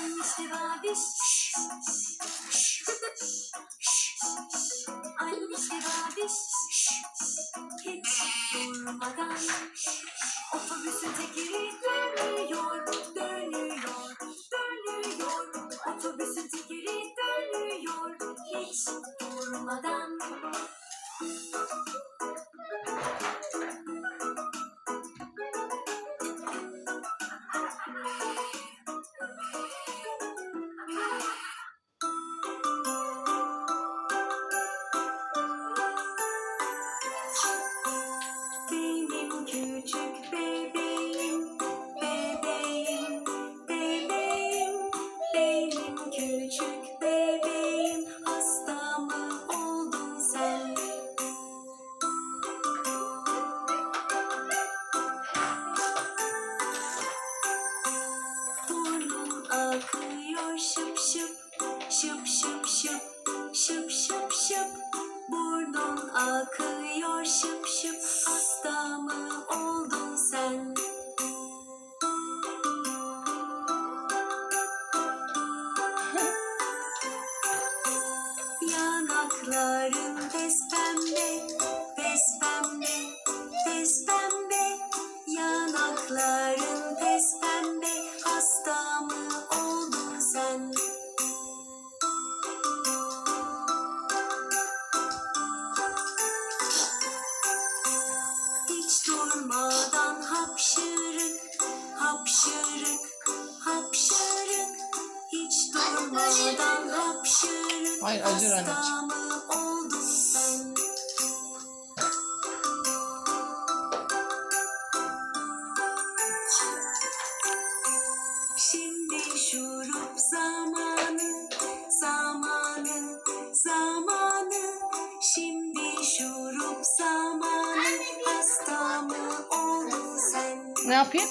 Annişli babiş. Hiç durmadan otobüsün tekeri dönüyor, dönüyor, dönüyor. Otobüsün tekeri dönüyor hiç durmadan. Benim küçük bebeğim, hasta mı oldun sen? Burnun akıyor şıp şıp, şıp şıp şıp, şıp şıp şıp. Burnun akıyor şıp şıp, Hiç durmadan hapşırık, hapşırık, hapşırık. Hiç durmadan hapşırık. Hayır, acır anneciğim. Ne yapayım?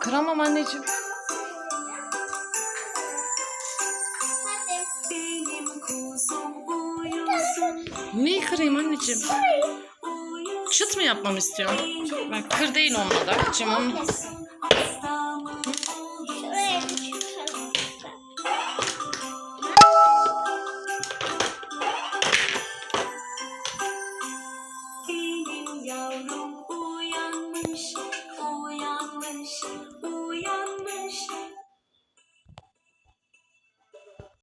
Kıramam anneciğim. Neyi kırayım anneciğim? Çıt mı yapmamı istiyorsun? Bak kır değil olmadı. Anneciğim onu Hasta mı 是。